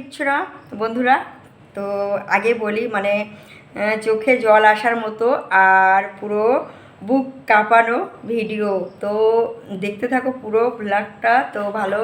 কিচ্ছু না বন্ধুরা, তো আগে বলি মানে চোখে জল আসার মতো আর পুরো বুক কাঁপানো ভিডিও। তো দেখতে থাকো পুরো ব্লগটা তো ভালো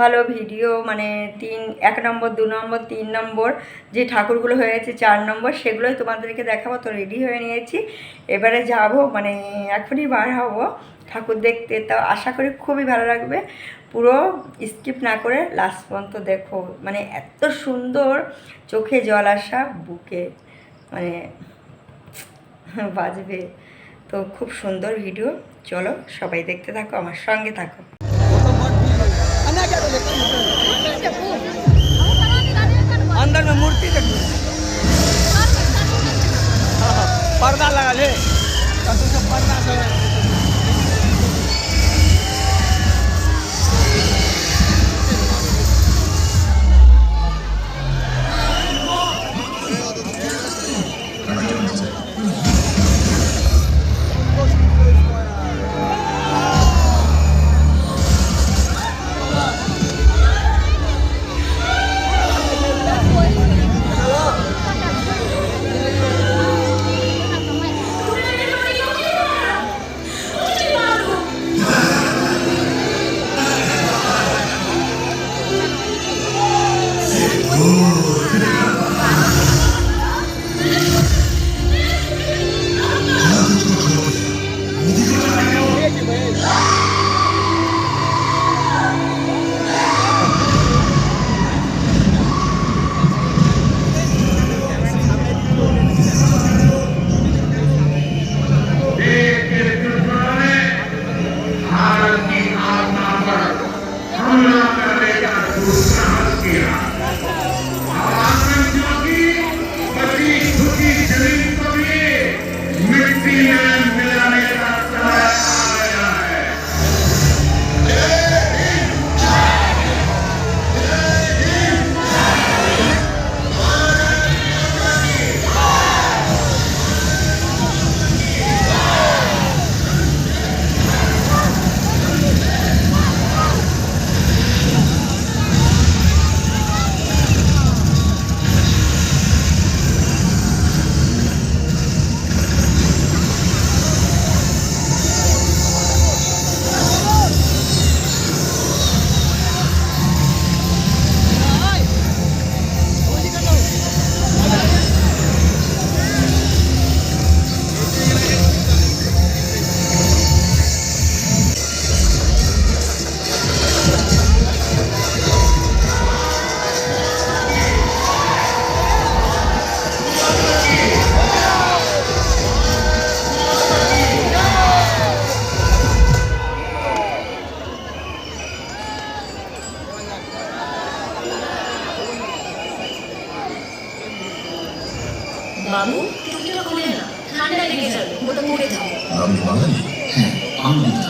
ভালো ভিডিও মানে তিন, এক নম্বর, দু নম্বর, তিন নম্বর, যে ঠাকুরগুলো হয়েছে, চার নম্বর, সেগুলোই তোমাদেরকে দেখাবো। তো রেডি হয়ে নিয়েছি। এবারে যাব মানে এখনই বার হব ঠাকুর দেখতে। তো আশা করি খুবই ভালো লাগবে। পুরো স্কিপ না করে লাস্ট পর্যন্ত দেখো মানে এত সুন্দর চোখে জল আসা বুকে মানে বাজবে তো খুব সুন্দর ভিডিও চলো সবাই দেখতে থাকো আমার সঙ্গে থাকো अंदर में मूर्ति देखो पर्दा लगा ले হ্যাঁ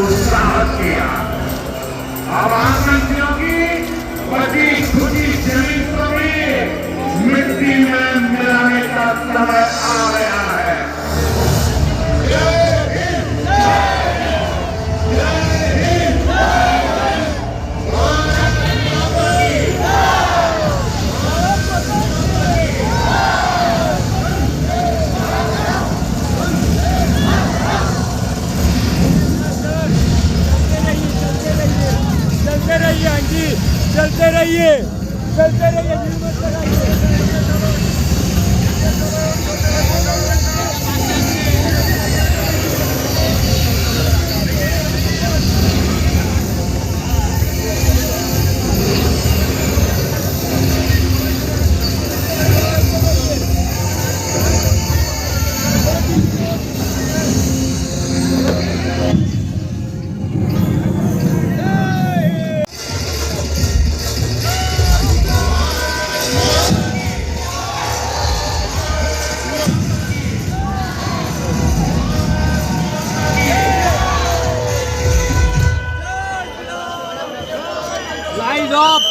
उत्साहत किया। आवासन की बची खुदी ज़मीन को भी मिट्टी में मिलाने का समय आ गया। সাইড অফ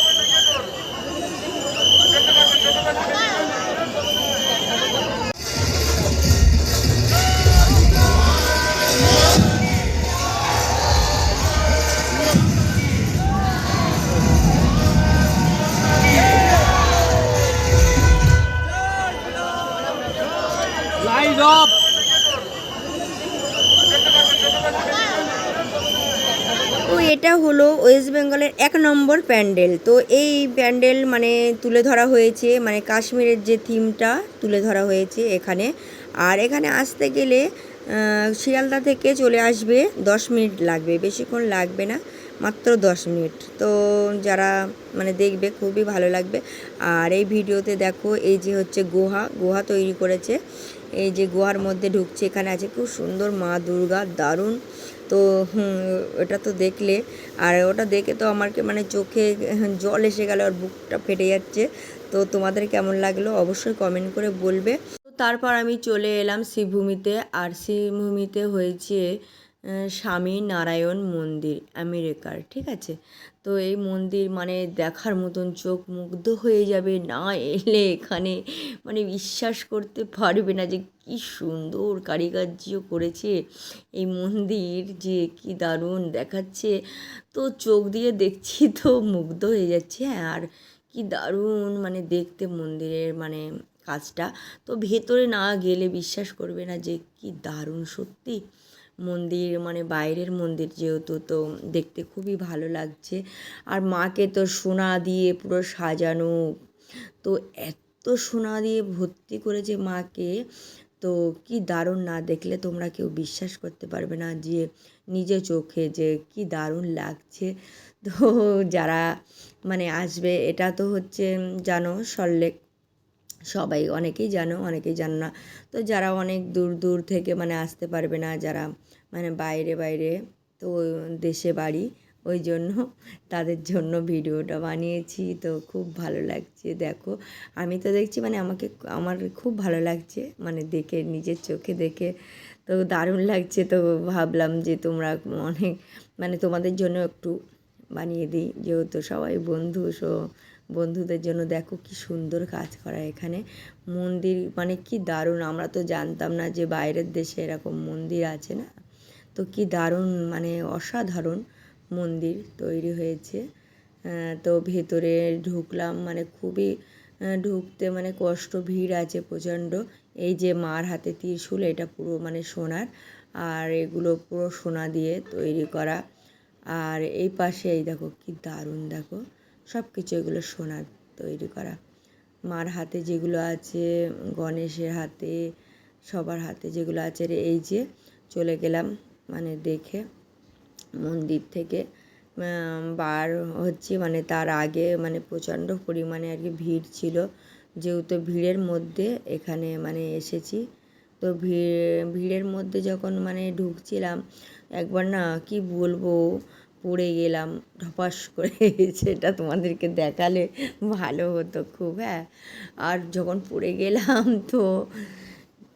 এটা হলো ওয়েস্ট বেঙ্গলের এক নম্বর প্যান্ডেল। তো এই প্যান্ডেল মানে তুলে ধরা হয়েছে মানে কাশ্মীরের যে থিমটা তুলে ধরা হয়েছে এখানে। আর এখানে আসতে গেলে শিয়ালদা থেকে চলে আসবে, দশ মিনিট লাগবে, বেশিক্ষণ লাগবে না। মাত্র দশ মিনিট। তো যারা মানে দেখবে, খুবই ভালো লাগবে। আর এই ভিডিওতে দেখো, এই যে হচ্ছে গুহা। গুহা তৈরি করেছে। এই যে গুহার মধ্যে ঢুকছে, এখানে আছে খুব সুন্দর মা দুর্গা, দারুণ। তো ওটা তো দেখলে। আর ওটা দেখে তো আমারকে মানে চোখে জল এসে গেল আর বুকটা ফেটে যাচ্ছে। তো তোমাদের কেমন লাগল অবশ্যই কমেন্ট করে বলবে। তারপর আমি চলে এলাম শ্রীভূমিতে। আর শ্রীভূমিতে হয়েছে স্বামী নারায়ণ মন্দির, আমেরিকার, ঠিক আছে? তো এই মন্দির মানে দেখার মতন চোখ মুগ্ধ হয়ে যাবে, না এলে এখানে মানে বিশ্বাস করতে পারবে না যে কি সুন্দর কারিকার্য করেছে এই মন্দির, যে কি দারুণ দেখাচ্ছে। তো চোখ দিয়ে দেখছি তো মুগ্ধ হয়ে যাচ্ছে হ্যাঁ আর কি দারুণ মানে দেখতে মন্দিরের মানে কাজটা। তো ভেতরে না গেলে বিশ্বাস করবে না যে কি দারুণ সত্যি। মন্দির মানে বাইরের মন্দির যেহেতু, তো দেখতে খুবই ভালো লাগছে। আর মাকে তো সোনা দিয়ে পুরো সাজানো। তো এত সোনা দিয়ে ভর্তি করেছে মাকে। তো কি দারুণ না দেখলে তোমরা কেউ বিশ্বাস করতে পারবে না যে নিজে চোখে যে কি দারুণ লাগছে। তো যারা মানে আসবে, এটা তো হচ্ছে জানো সল্লেক সবাই অনেকেই জানো অনেকেই জানো না। তো যারা অনেক দূর দূর থেকে মানে আসতে পারবে না, যারা মানে বাইরে বাইরে তো দেশে বাড়ি, ওই জন্য তাদের জন্য ভিডিওটা বানিয়েছি। তো খুব ভালো লাগছে, দেখো। আমি তো দেখছি মানে আমাকে, আমার খুব ভালো লাগছে মানে দেখে, নিজের চোখে দেখে। তো দারুণ লাগছে, তো ভাবলাম যে তোমরা অনেক মানে তোমাদের জন্য একটু বানিয়ে দিই। যেহেতু সবাই বন্ধু, সো বন্ধুদের জন্য দেখো কি সুন্দর কাজ করা এখানে। মন্দির মানে কি দারুণ, আমরা তো জানতাম না যে বাইরের দেশে এরকম মন্দির আছে না। তো কি দারুণ মানে অসাধারণ মন্দির তৈরি হয়েছে। তো ভেতরে ঢুকলাম মানে খুবই ঢুকতে মানে কষ্ট, ভিড় আছে প্রচণ্ড। এই যে মার হাতে ত্রিশূল, এটা পুরো মানে সোনার, আর এগুলো পুরো সোনা দিয়ে তৈরি করা। আর এই পাশে এই দেখো কি দারুণ, দেখো সব কিছু এগুলো সোনার তৈরি করা। মার হাতে যেগুলো আছে, গণেশের হাতে, সবার হাতে যেগুলো আছে, এই যে চলে গেলাম। মানে দেখে মন্দির থেকে বার হচ্ছি। মানে তার আগে মানে প্রচণ্ড পরিমাণে আর কি ভিড় ছিল। যেহেতু ভিড়ের মধ্যে এখানে মানে এসেছি। তো ভিড়, ভিড়ের মধ্যে যখন মানে ঢুকছিলাম, একবার না কি বলব, পড়ে গেলাম ঢপাস করে। সেটা তোমাদেরকে দেখালে ভালো হতো খুব হ্যাঁ। আর যখন পড়ে গেলাম তো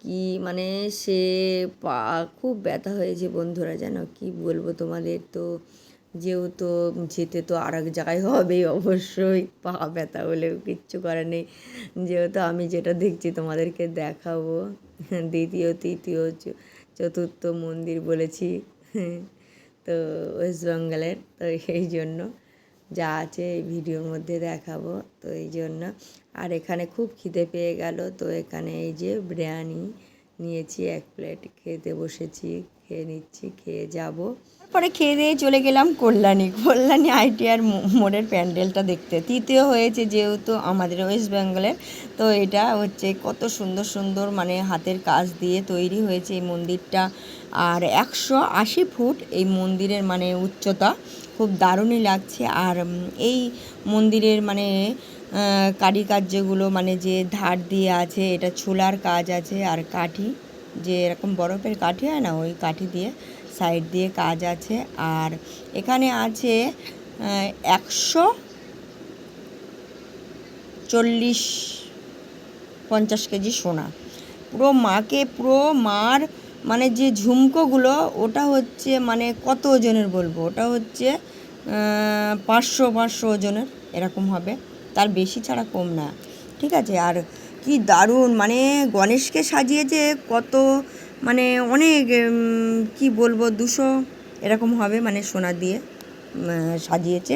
কি মানে সে পা, খুব ব্যথা হয়েছে বন্ধুরা যেন কি বলব তোমাদের? তো যেহেতু যেতে তো আর এক জায়গায় হবেই অবশ্যই, পা ব্যথা হলেও কিচ্ছু করার নেই। যেহেতু আমি যেটা দেখছি তোমাদেরকে দেখাবো, দ্বিতীয়, তৃতীয় চতুর্থ মন্দির বলেছি, তো ওয়েস্ট বেঙ্গলের, তো এই জন্য যা আছে এই ভিডিওর মধ্যে দেখাবো, তো এই জন্য। আর এখানে খুব খিদে পেয়ে গেল, তো এখানে এই যে বিরিয়ানি নিয়েছি, এক প্লেট খেতে বসেছি, খেয়ে নিচ্ছি, খেয়ে যাব। পরে খেয়ে দিয়ে চলে গেলাম কল্যাণী। কল্যাণী আইটিআর মোড়ের প্যান্ডেলটা দেখতে। তৃতীয় হয়েছে যেহেতু আমাদের ওয়েস্ট বেঙ্গলের তো এটা হচ্ছে কত সুন্দর সুন্দর মানে হাতের কাজ দিয়ে তৈরি হয়েছে এই মন্দিরটা। আর একশো আশি ফুট এই মন্দিরের মানে উচ্চতা খুব দারুণই লাগছে। আর এই মন্দিরের মানে আহ, কারিকার্যগুলো মানে যে ধার দিয়ে আছে এটা ছোলার কাজ আছে আর কাঠি যে এরকম বরফের কাঠি হয় না ওই কাঠি দিয়ে সাইড দিয়ে কাজ আছে। আর এখানে আছে একশো চল্লিশ পঞ্চাশ কেজি সোনা। পুরো মাকে পুরো মার মানে যে ঝুমকোগুলো ওটা হচ্ছে মানে কত ওজনের বলব? ওটা হচ্ছে পাঁচশো পাঁচশো ওজনের এরকম হবে। তার বেশি ছাড়া কম না। ঠিক আছে? আর কি দারুণ মানে গণেশকে সাজিয়েছে কত মানে অনেক কি বলব, দুশো এরকম হবে মানে সোনা দিয়ে সাজিয়েছে।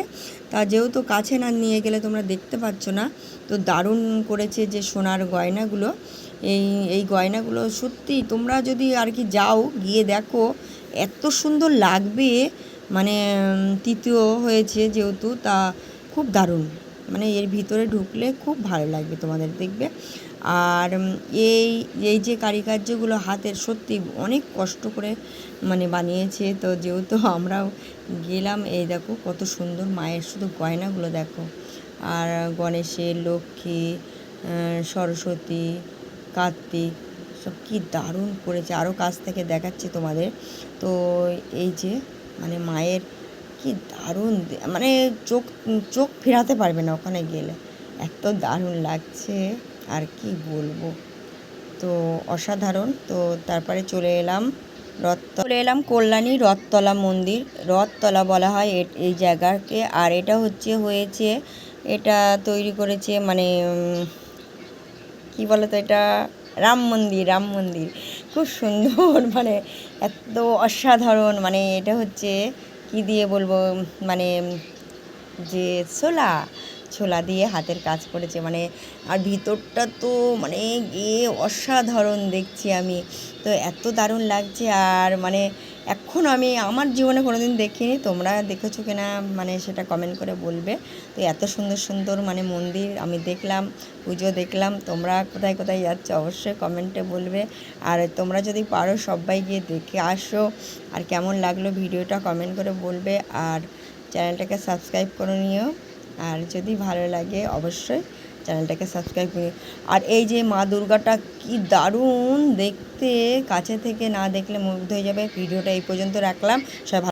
তা যেহেতু কাছে না নিয়ে গেলে তোমরা দেখতে পাচ্ছ না, তো দারুণ করেছে যে সোনার গয়নাগুলো। এই এই গয়নাগুলো সত্যি তোমরা যদি আর কি যাও, গিয়ে দেখো, এত সুন্দর লাগবে মানে তৃতীয় হয়েছে যেহেতু, তা খুব দারুণ। মানে এর ভিতরে ঢুকলে খুব ভালো লাগবে তোমাদের দেখবে। আর এই এই যে কারিকার্যগুলো হাতের সত্যি অনেক কষ্ট করে মানে বানিয়েছে। তো যেহেতু আমরাও গেলাম, এই দেখো কত সুন্দর মায়ের শুধু গয়নাগুলো দেখো। আর গণেশের, লক্ষ্মী সরস্বতী, কার্তিক, সব কি দারুণ করেছে। আরও কাছ থেকে দেখাচ্ছি তোমাদের। তো এই যে মানে মায়ের কি দারুণ মানে চোখ চোখ ফেরাতে পারবে না ওখানে গেলে। এত দারুণ লাগছে, আর কি বলব। তো অসাধারণ, তো তারপরে চলে এলাম রথ চলে এলাম কল্যাণী রথতলা মন্দির। রথতলা বলা হয় এই জায়গাকে, আর এটা হচ্ছে, হয়েছে, এটা তৈরি করেছে মানে কি বলো তো এটা? রাম মন্দির রাম মন্দির। খুব সুন্দর মানে এত অসাধারণ মানে এটা হচ্ছে কি দিয়ে বলব মানে যে ছোলা ছোলা দিয়ে হাতের কাজ করেছে মানে আর ভিতরটা তো মানে গিয়ে অসাধারণ দেখছি আমি। তো এত দারুণ লাগছে আর মানে এখন আমি আমার জীবনে কোনো দিন দেখিনি। তোমরা দেখেছ কিনা মানে সেটা কমেন্ট করে বলবে। তো এত সুন্দর সুন্দর মানে মন্দির আমি দেখলাম, পুজো দেখলাম। তোমরা কোথায় কোথায় যাচ্ছ অবশ্যই কমেন্টে বলবে। আর তোমরা যদি পারো সবাই গিয়ে দেখে আসো। আর কেমন লাগল ভিডিওটা কমেন্ট করে বলবে। আর চ্যানেলটাকে সাবস্ক্রাইব করে নিও। আর যদি ভালো লাগে অবশ্যই চ্যানেলটাকে সাবস্ক্রাইব করে আর এই যে মা দুর্গাটা কি দারুণ দেখতে, কাছে থেকে না দেখলে মুগ্ধ হয়ে যাবে। ভিডিওটা এই পর্যন্ত রাখলাম। সবাই